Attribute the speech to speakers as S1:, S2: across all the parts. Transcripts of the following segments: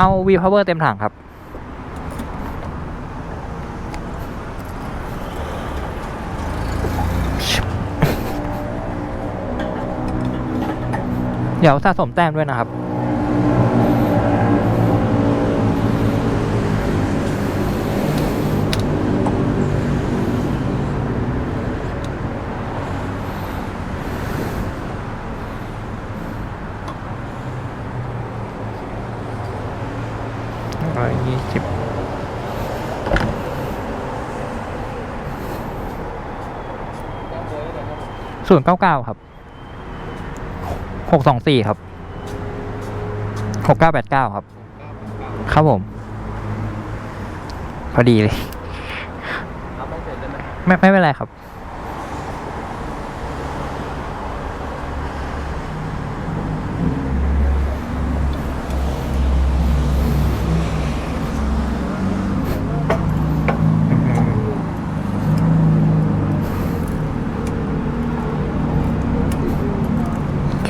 S1: เอาวีพาวเวอร์เต็มถังครับ เดี๋ยวสะสมแต้มด้วยนะครับ ร้อยยี่สิบศูนย์เก้าเก้าครับหกสองสี่ครับหกเก้าแปดเก้าครับ ครับผม พอดีเลย
S2: เอาไม่เสร็จได้ไหม
S1: ไม่ไม่เป็นไรครับ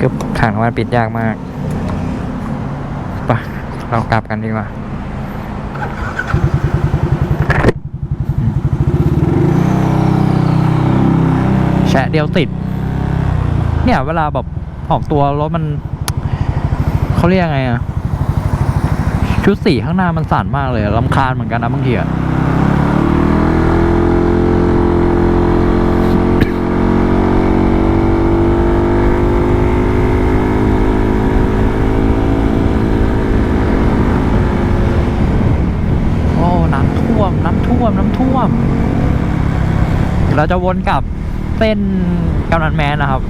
S1: คือ ถังน้ำมันปิดยากมากไปะเรากลับกันดีกว่าแชะเดียวติด เนี่ยเวลาแบบออกตัวรถมันเขาเรียกไงอะชุดสีข้างหน้ามันสั่นมากเลยลำคาญเหมือนกันนะบางทีอะโอ้ น้ำท่ว มน้ำท่วมน้ำท่วม เราจะวนกลับเส้นกำนันแมนนะครับ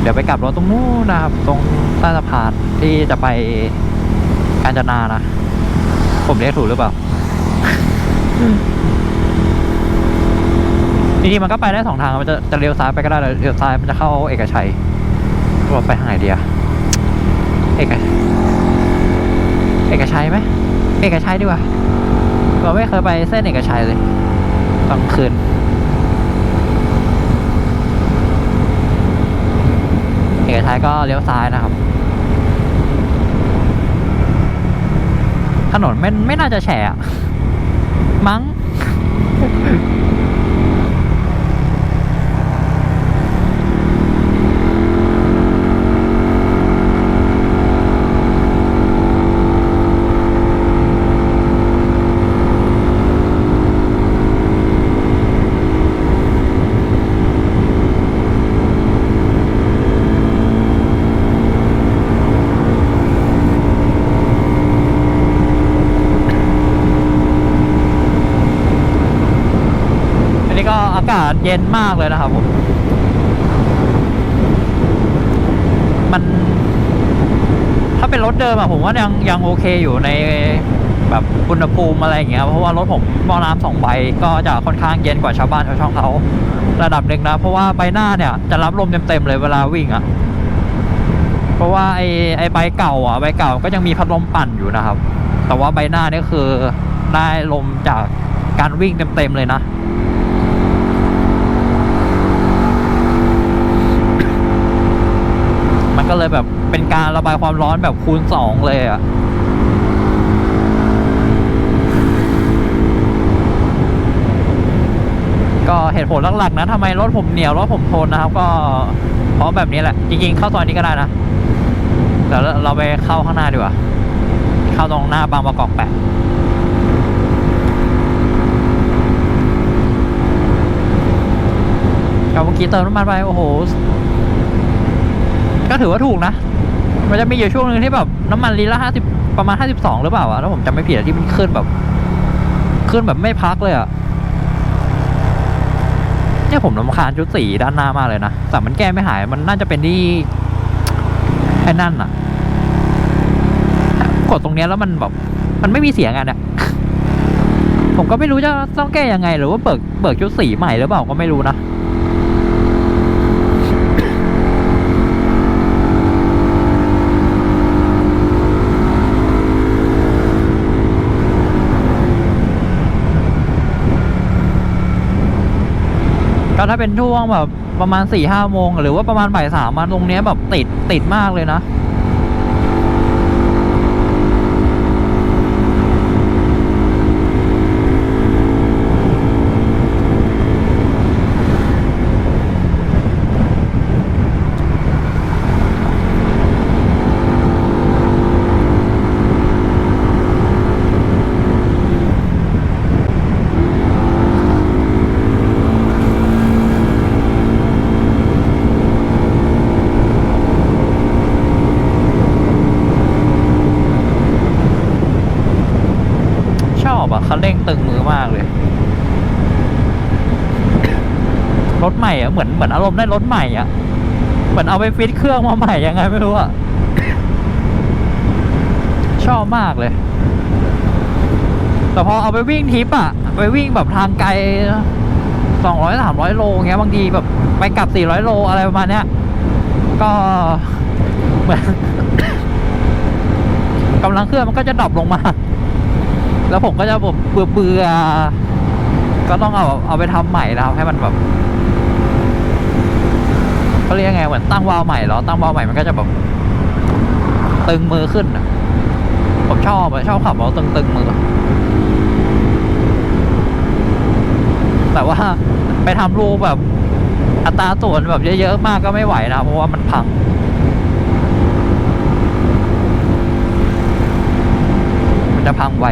S1: เดี๋ยวไปกลับรถตรงนู้นนะครับ ตรงใต้สะพานที่จะไปกาญจนานะ ผมเรียกถูกหรือเปล่าจริงๆมันก็ไปได้สองทาง มันจะจะเลี้ยวซ้ายไปก็ได้เลี้ยวซ้ายมันจะเข้าเอกชัยเราไปทางไหนดีอะเอกเอกชัยไหมเอกชัยดีกว่า เราไม่เคยไปเส้นเอกชัยเลยตอนกลางคืนเอกชัยก็เลี้ยวซ้ายนะครับ ถนนไม่ไม่น่าจะแฉะมั้ง เย็นมากเลยนะครับผม มัน ถ้าเป็นรถเดิมอะผมว่ายังยังโอเคอยู่ในแบบอุณหภูมิอะไรอย่างเงี้ยเพราะว่ารถผมมอน้ำสองใบก็จะค่อนข้างเย็นกว่าชาวบ้านชาวช่องเขาระดับหนึ่งนะเพราะว่าใบหน้าเนี่ยจะรับลมเต็มๆเลยเวลาวิ่งอะเพราะว่าไอไอใบเก่าอะใบเก่าก็ยังมีพัดลมปั่นอยู่นะครับ แต่ว่าใบหน้านี่คือได้ลมจากการวิ่งเต็มๆเลยนะ มันก็ เลยแบบเป็นการระบายความร้อนแบบคูณสองเลยอะ่ะก็เหตุผลหลักๆนะทำไมรถผมเหนียวรถผมทนนะครับ ก็เพราะแบบนี้แหละ จริงๆ เข้าซอยนี้ก็ได้นะเดี๋ยวเราไปเข้าข้างหน้าดีกว่า เข้าตรงหน้าบางประกอบแปดก็เมื่อกี้เติมน้ำมันไปโอ้โห ก็ถือว่าถูกนะ มันจะมีอยู่ช่วงหนึ่งที่แบบน้ำมันลิตรละห้าสิบประมาณห้าสิบสองหรือเปล่าอะถ้าผมจำไม่ผิดอะที่มันขึ้นแบบ ขึ้นแบบไม่พักเลยอะเนี่ยผมรำคาญชุดสีด้านหน้ามากเลยนะ แต่มันแก้ไม่หาย มันน่าจะเป็นที่ไอ้นั่นอะกดตรงเนี้ยแล้วมันแบบ มันไม่มีเสียงอะเนี่ยผมก็ไม่รู้จะต้องแก้ยังไง หรือว่าเบิกเบิกชุดสีใหม่หรือเปล่าก็ไม่รู้นะ ถ้าเป็นช่วงแบบประมาณสี่ห้าโมงหรือว่าประมาณบ่ายสามมาตรงเนี้ยแบบติดติดมากเลยนะ คันเร่งตึงมือมากเลย รถใหม่อะเหมือนเหมือนอารมณ์ได้รถใหม่อะเหมือนเอาไปฟิตเครื่องมาใหม่ยังไงไม่รู้อะชอบมากเลย แต่พอเอาไปวิ่งทิปอะ ไปวิ่งแบบทางไกลสองร้อยสามร้อยโลเงี้ยบางทีแบบไปกลับสี่ร้อยโลอะไรประมาณเนี้ย ก็เหมือนกำลังเครื่องมันก็จะดรอปลงมา แล้วผมก็จะแบบเบื่อเบื่อก็ต้องเอาเอาไปทำใหม่แล้วให้มันแบบ เขาเรียกไงเหมือนตั้งวาล์วใหม่เหรอตั้งวาล์วใหม่มันก็จะแบบตึงมือขึ้นอะผมชอบอะชอบขับเอาตึงตึงๆมือแต่ว่าไปทำรูปแบบอัตราส่วนแบบเยอะๆมากก็ไม่ไหวนะเพราะว่ามันพังมันจะพังไว